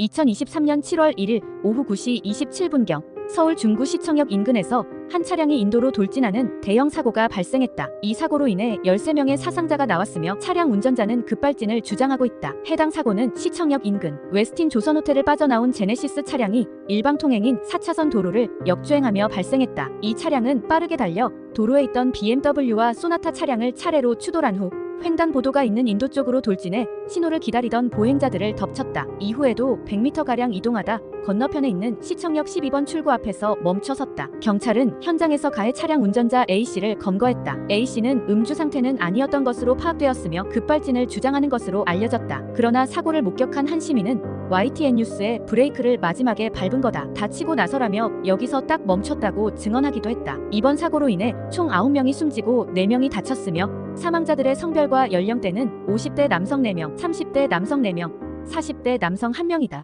2023년 7월 1일 오후 9시 27분경 서울 중구시청역 인근에서 한 차량이 인도로 돌진하는 대형 사고가 발생했다. 이 사고로 인해 13명의 사상자가 나왔으며 차량 운전자는 급발진을 주장하고 있다. 해당 사고는 시청역 인근 웨스틴 조선호텔을 빠져나온 제네시스 차량이 일방 통행인 4차선 도로를 역주행하며 발생했다. 이 차량은 빠르게 달려 도로에 있던 BMW와 소나타 차량을 차례로 추돌한 후 횡단보도가 있는 인도 쪽으로 돌진해 신호를 기다리던 보행자들을 덮쳤다. 이후에도 100m가량 이동하다 건너편에 있는 시청역 12번 출구 앞에서 멈춰섰다. 경찰은 현장에서 가해 차량 운전자 A씨를 검거했다. A씨는 음주 상태는 아니었던 것으로 파악되었으며 급발진을 주장하는 것으로 알려졌다. 그러나 사고를 목격한 한 시민은 YTN 뉴스에 브레이크를 마지막에 밟은 거다. 다치고 나서라며 여기서 딱 멈췄다고 증언하기도 했다. 이번 사고로 인해 총 9명이 숨지고 4명이 다쳤으며 사망자들의 성별과 연령대는 50대 남성 4명, 30대 남성 4명, 40대 남성 1명이다.